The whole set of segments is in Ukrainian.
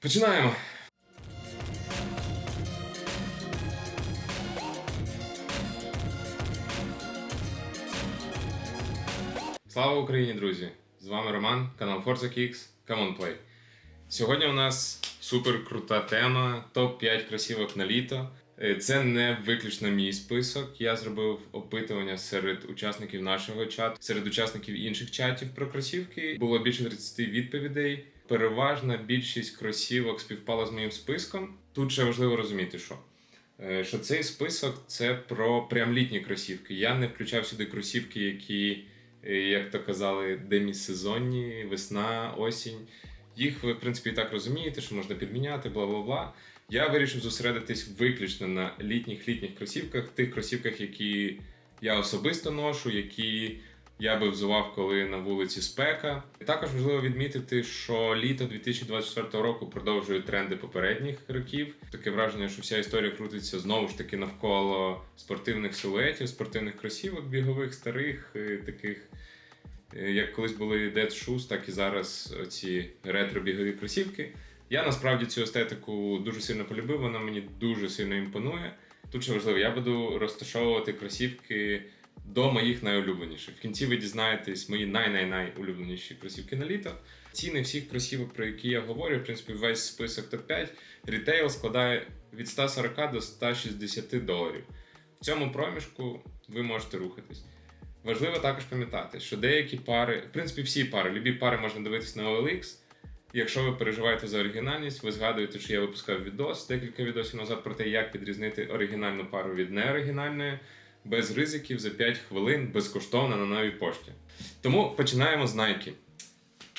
Починаємо. Слава Україні, друзі! З вами Роман, канал Forza Kicks, Come on Play. Сьогодні у нас супер крута тема топ-5 кросівок на літо. Е, Це не виключно мій список. Я зробив опитування серед учасників нашого чату, серед учасників інших чатів про кросівки. Було більше 30 відповідей. Переважна більшість кросівок співпала з моїм списком. Тут ще важливо розуміти, що. Е, Що цей список це про прям літні кросівки. Я не включав сюди кросівки, які, е, як то казали, демісезонні, весна, осінь. Їх ви, в принципі, і так розумієте, що можна підміняти, бла бла бла. Я вирішив зосередитись виключно на літніх літніх кросівках, тих кросівках, які я особисто ношу, які я би взував, коли на вулиці спека. Також важливо відмітити, що літо 2024 року продовжує тренди попередніх років. Таке враження, що вся історія крутиться знову ж таки навколо спортивних силуетів, спортивних кросівок, бігових, старих, е, таких. е, Як колись були Dead Shoes, так і зараз ці ретро-бігові кросівки. Я насправді цю естетику дуже сильно полюбив, вона мені дуже сильно імпонує. Тут що важливо, я буду розташовувати кросівки до моїх найулюбленіших. В кінці ви дізнаєтесь мої най-най-най улюбленіші кросівки на літо. Ціни всіх кросівок, про які я говорю, в принципі, весь список топ-5, рітейл складає від 140 до 160 доларів. В цьому проміжку ви можете рухатись. Важливо також пам'ятати, що деякі пари, в принципі, всі пари, любі пари можна дивитись на OLX. Якщо ви переживаєте за оригінальність, ви згадуєте, що я випускав відос декілька відосів назад про те, як відрізнити оригінальну пару від неоригінальної, без ризиків за 5 хвилин безкоштовно на новій пошті. Тому починаємо з Nike.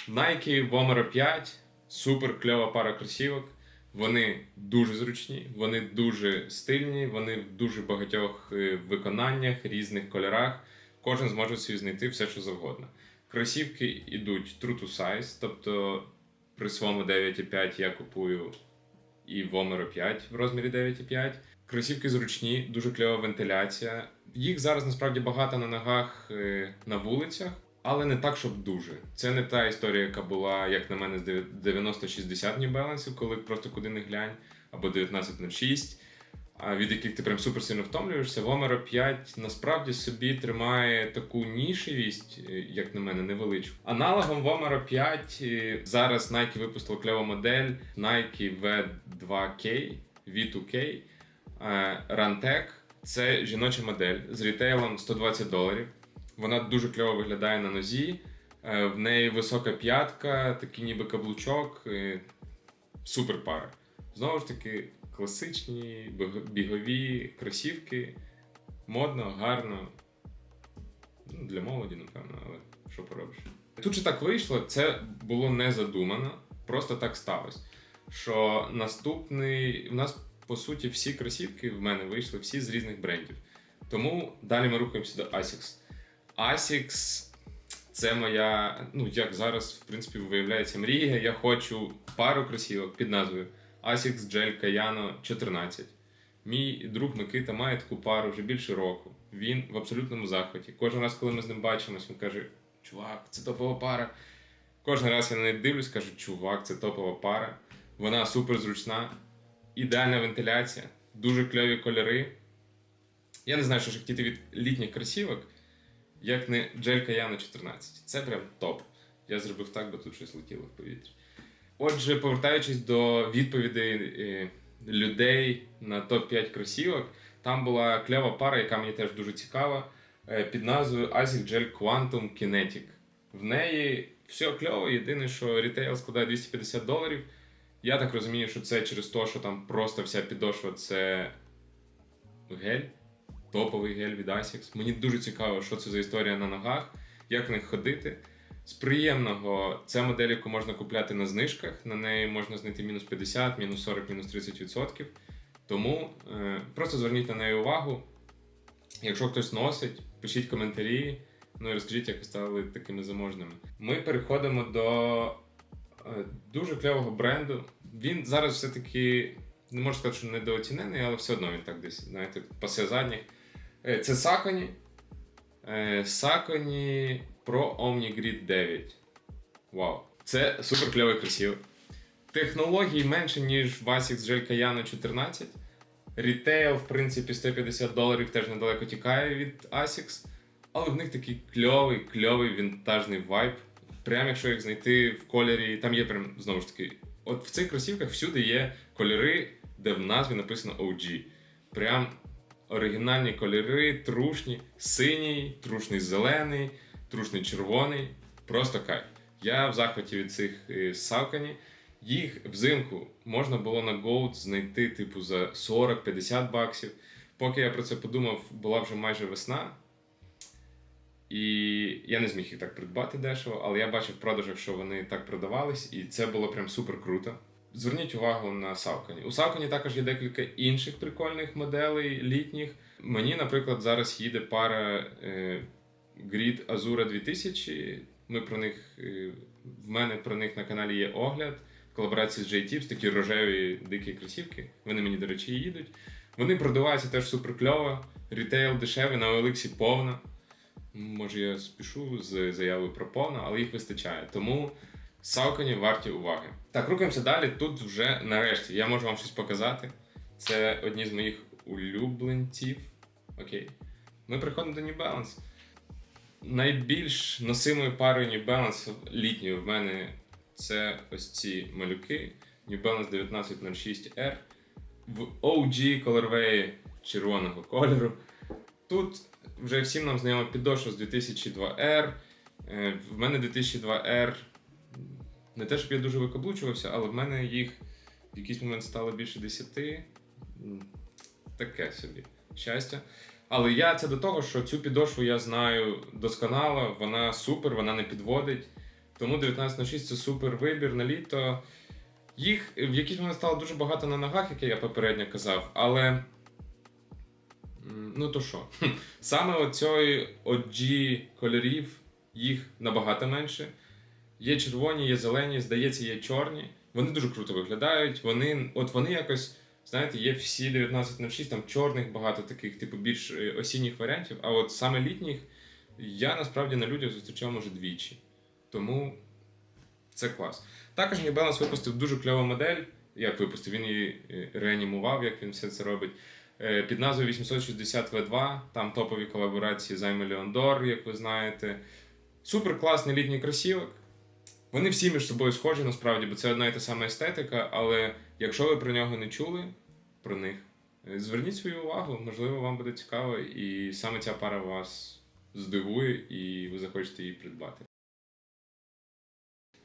Nike Vomero 5 супер кльова пара кросівок. Вони дуже зручні, вони дуже стильні, вони в дуже багатьох е, виконаннях, різних кольорах. Кожен зможе собі знайти все, що завгодно. Кросівки йдуть true to size, тобто при своєму 9,5 я купую і Vomero 5 в розмірі 9,5. Кросівки зручні, дуже кльова вентиляція. Їх зараз насправді багато на ногах е, на вулицях, але не так, щоб дуже. Це не та історія, яка була, як на мене, з 90-60 New Balance, коли просто куди не глянь, або 1906, а від яких ти прям супер сильно втомлюєшся. Vomero 5 насправді собі тримає таку нішевість, е, як на мене, невеличку. Аналогом Vomero 5 е, зараз Nike випустила кльову модель Nike V2K, V2K. Е, Rantec – це жіноча модель з рітейлом 120 доларів. Вона дуже кльово виглядає на нозі. Е, В неї висока п'ятка, такий ніби каблучок. Супер пара. Знову ж таки, класичні бігові кросівки. Модно, гарно. Ну, для молоді, напевно, але що поробиш. Тут же так вийшло, це було не задумано, просто так сталося. Що наступний. У нас, по суті, всі кросівки в мене вийшли, всі з різних брендів. Тому далі ми рухаємося до ASICS. ASICS це моя, ну як зараз, в принципі, виявляється мрія. Я хочу пару кросівок під назвою ASICS Gel Kayano 14. Мій друг Микита має таку пару вже більше року. Він в абсолютному захваті. Кожен раз, коли ми з ним бачимось, він каже: Чувак, це топова пара. Кожен раз я на неї дивлюсь, кажу, чувак, це топова пара. Вона супер зручна, ідеальна вентиляція, дуже кльові кольори. Я не знаю, що ж хотіти від літніх кросівок, як не Gel Kayano 14. Це прям топ. Я зробив так, бо тут щось летіло в повітрі. Отже, повертаючись до відповідей людей на топ-5 кросівок, там була кльова пара, яка мені теж дуже цікава, е, під назвою ASIC Gel Quantum Kinetic. В неї все кльово, єдине, що рітейл складає 250 доларів. Я так розумію, що це через те, що там просто вся підошва це гель, топовий гель від ASICS. Мені дуже цікаво, що це за історія на ногах, як в них ходити. З приємного це модель, яку можна купляти на знижках. На неї можна знайти мінус 50, мінус 40, мінус 30%. Тому е, просто зверніть на неї увагу. Якщо хтось носить, пишіть коментарі. Ну і розкажіть, як ви стали такими заможними. Ми переходимо до дуже кльового бренду. Він зараз все-таки не можу сказати, що недооцінений, але все одно він так десь, знаєте, пасе задніх. Е, Це Саконі. Е, Саконі Pro Omni Grid 9. Вау. Це супер кльовий кросівок. Технологій менше, ніж в Asics Gel 14. Рітейл, в принципі, 150 доларів теж недалеко тікає від Asics. Але в них такий кльовий, кльовий вінтажний вайб. Прям якщо їх знайти в кольорі, там є прям знову ж таки. От в цих кросівках всюди є кольори, де в назві написано OG. Прям оригінальні кольори, трушні, синій, трушний зелений, трушний червоний. Просто кайф. Я в захваті від цих е, Савкані. Їх взимку можна було на Goat знайти типу за 40-50 баксів. Поки я про це подумав, була вже майже весна. І я не зміг їх так придбати дешево, але я бачив в продажах, що вони так продавались, і це було прям супер круто. Зверніть увагу на Савкані. У Савкані також є декілька інших прикольних моделей літніх. Мені, наприклад, зараз їде пара е, Grid Azura 2000. Ми про них, е, в мене про них на каналі є огляд колаборації з J-Tips, такі рожеві дикі кросівки. Вони мені, до речі, їдуть. Вони продаваються теж супер кльово. Рітейл дешевий, на OLX повна. Може, я спішу з заявою про повна, але їх вистачає. Тому Саукані варті уваги. Так, рухаємося далі. Тут вже нарешті я можу вам щось показати. Це одні з моїх улюбленців. Окей. Ми приходимо до New Balance. Найбільш носимою парою New Balance літньою в мене це ось ці малюки New Balance 1906R в OG Colorway червоного кольору. Тут вже всім нам знайома підошва з 2002R. Е, В мене 2002R не те, щоб я дуже викаблучувався, але в мене їх в якийсь момент стало більше 10. Таке собі щастя. Але я це до того, що цю підошву я знаю досконало, вона супер, вона не підводить. Тому 1906 це супер вибір на літо. Їх в якийсь момент стало дуже багато на ногах, як я попередньо казав, але. Ну то що? Саме оцієї OG кольорів їх набагато менше. Є червоні, є зелені, здається, є чорні. Вони дуже круто виглядають. Вони, от вони якось, знаєте, є всі 1906, там чорних багато таких, типу, більш е, осінніх варіантів. А от саме літніх я насправді на людях зустрічав може двічі. Тому це клас. Також New Balance випустив дуже кльову модель. Як випустив, він її е, реанімував, як він все це робить. Е, Під назвою 860 V2, там топові колаборації з Aimee Leon як ви знаєте. Супер класний літній кросівок. Вони всі між собою схожі насправді, бо це одна і та сама естетика, але якщо ви про нього не чули, про них, е, зверніть свою увагу, можливо, вам буде цікаво, і саме ця пара вас здивує, і ви захочете її придбати.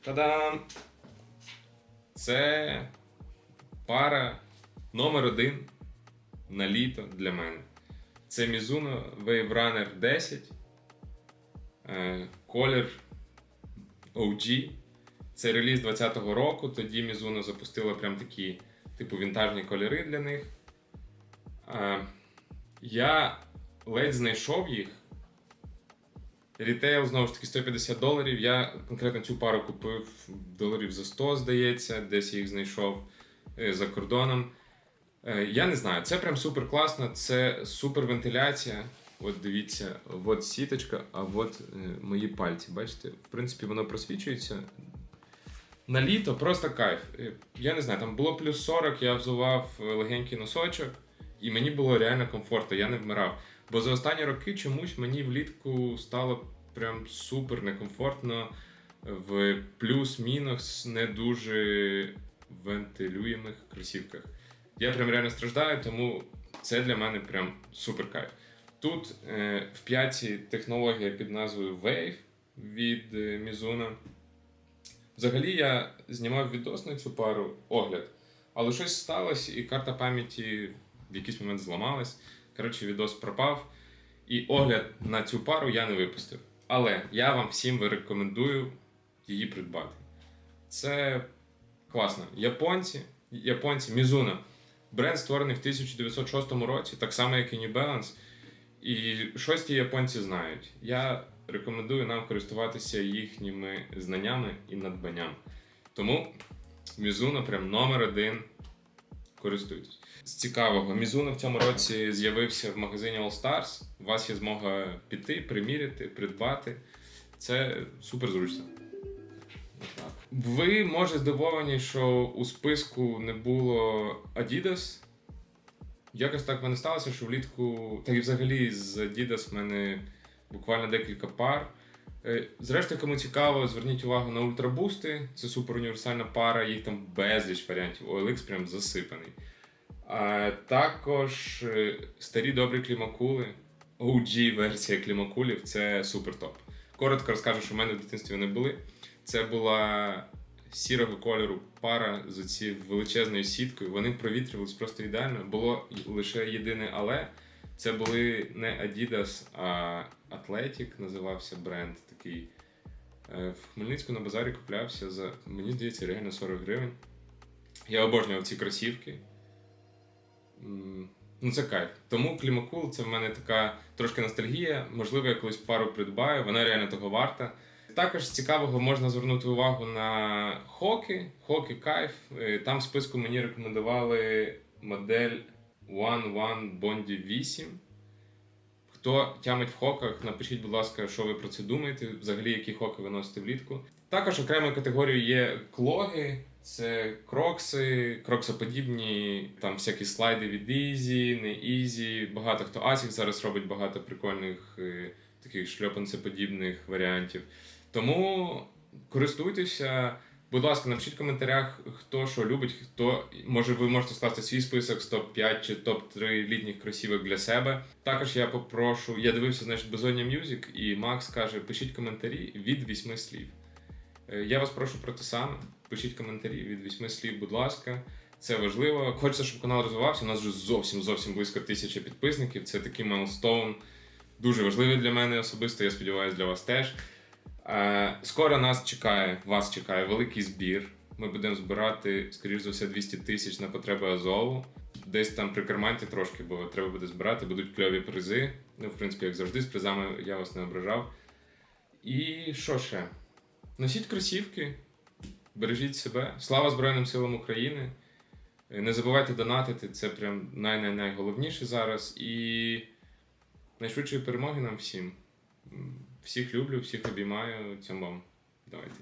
Та-дам! Це пара номер один на літо для мене. Це Mizuno Wave Runner 10. Е, Колір OG. Це реліз 20-го року. Тоді Mizuno запустила прям такі, типу, вінтажні кольори для них. Е, я ледь знайшов їх. Рітейл, знову ж таки, 150 доларів. Я конкретно цю пару купив доларів за 100, здається, десь я їх знайшов е, за кордоном. Е, Я не знаю, це прям супер класно, це супер вентиляція. От дивіться, от сіточка, а от е, мої пальці. Бачите? В принципі, воно просвічується. На літо просто кайф. Е, Я не знаю, там було плюс 40, я взував легенький носочок, і мені було реально комфортно, я не вмирав. Бо за останні роки чомусь мені влітку стало прям супер некомфортно в плюс-мінус не дуже вентилюємих кросівках. Я прям реально страждаю, тому це для мене прям супер кайф. Тут е, в п'ятці технологія під назвою Wave від е, Mizuno. Взагалі я знімав відос на цю пару огляд, але щось сталося, і карта пам'яті в якийсь момент зламалась. Коротше, відос пропав. І огляд на цю пару я не випустив. Але я вам всім рекомендую її придбати. Це класно. Японці, японці, Mizuno. Бренд створений в 1906 році, так само, як і New Balance. І щось ті японці знають. Я рекомендую нам користуватися їхніми знаннями і надбанням. Тому Mizuno прям номер один. Користуйтесь. З цікавого, Mizuno в цьому році з'явився в магазині All Stars. У вас є змога піти, приміряти, придбати. Це супер зручно. Ви може здивовані, що у списку не було Adidas. Якось так в мене сталося, що влітку, та й взагалі з Adidas в мене буквально декілька пар. Е, Зрештою, кому цікаво, зверніть увагу на ультрабусти. Це супер універсальна пара, їх там безліч варіантів. OLX прям засипаний. А також е, старі добрі клімакули. OG версія клімакулів це супер топ. Коротко розкажу, що в мене в дитинстві вони були. Це була сірого кольору пара з цією величезною сіткою. Вони провітрювалися просто ідеально. Було лише єдине але. Це були не Adidas, а Athletic називався бренд такий. Е, В Хмельницьку на базарі куплявся за, мені здається, реально 40 гривень. Я обожнював ці кросівки. Ну, це кайф. Тому Клімакул це в мене така трошки ностальгія. Можливо, я колись пару придбаю, вона реально того варта. Також цікавого можна звернути увагу на хоки. Хоки кайф. Е, Там в списку мені рекомендували модель One One Bondi 8. Хто тямить в хоках, напишіть, будь ласка, що ви про це думаєте, взагалі, які хоки ви носите влітку. Також окремою категорією є клоги, це крокси, кроксоподібні, там всякі слайди від Easy, не Easy. Багато хто Asics зараз робить багато прикольних е, таких шльопанцеподібних варіантів. Тому користуйтеся. Будь ласка, напишіть в коментарях, хто що любить, хто може ви можете скласти свій список з топ-5 чи топ-3 літніх кросівок для себе. Також я попрошу, я дивився, значить, Безоння Music, і Макс каже: пишіть коментарі від 8 слів. Е, Я вас прошу про те саме. Пишіть коментарі від 8 слів, будь ласка. Це важливо. Хочеться, щоб канал розвивався. У нас вже зовсім зовсім близько тисячі підписників. Це такий майлстоун. Дуже важливий для мене особисто. Я сподіваюся, для вас теж. Е, Скоро нас чекає, вас чекає великий збір. Ми будемо збирати, скоріш за все, 200 тисяч на потреби Азову. Десь там прикарманьте трошки, бо треба буде збирати, будуть кльові призи. Ну, в принципі, як завжди, з призами я вас не ображав. І що ще? Носіть кросівки, бережіть себе. Слава Збройним силам України. Е, Не забувайте донатити, це прям най-най-найголовніше зараз. І найшвидшої перемоги нам всім. Всіх люблю, всіх обіймаю. Цьому вам. Давайте.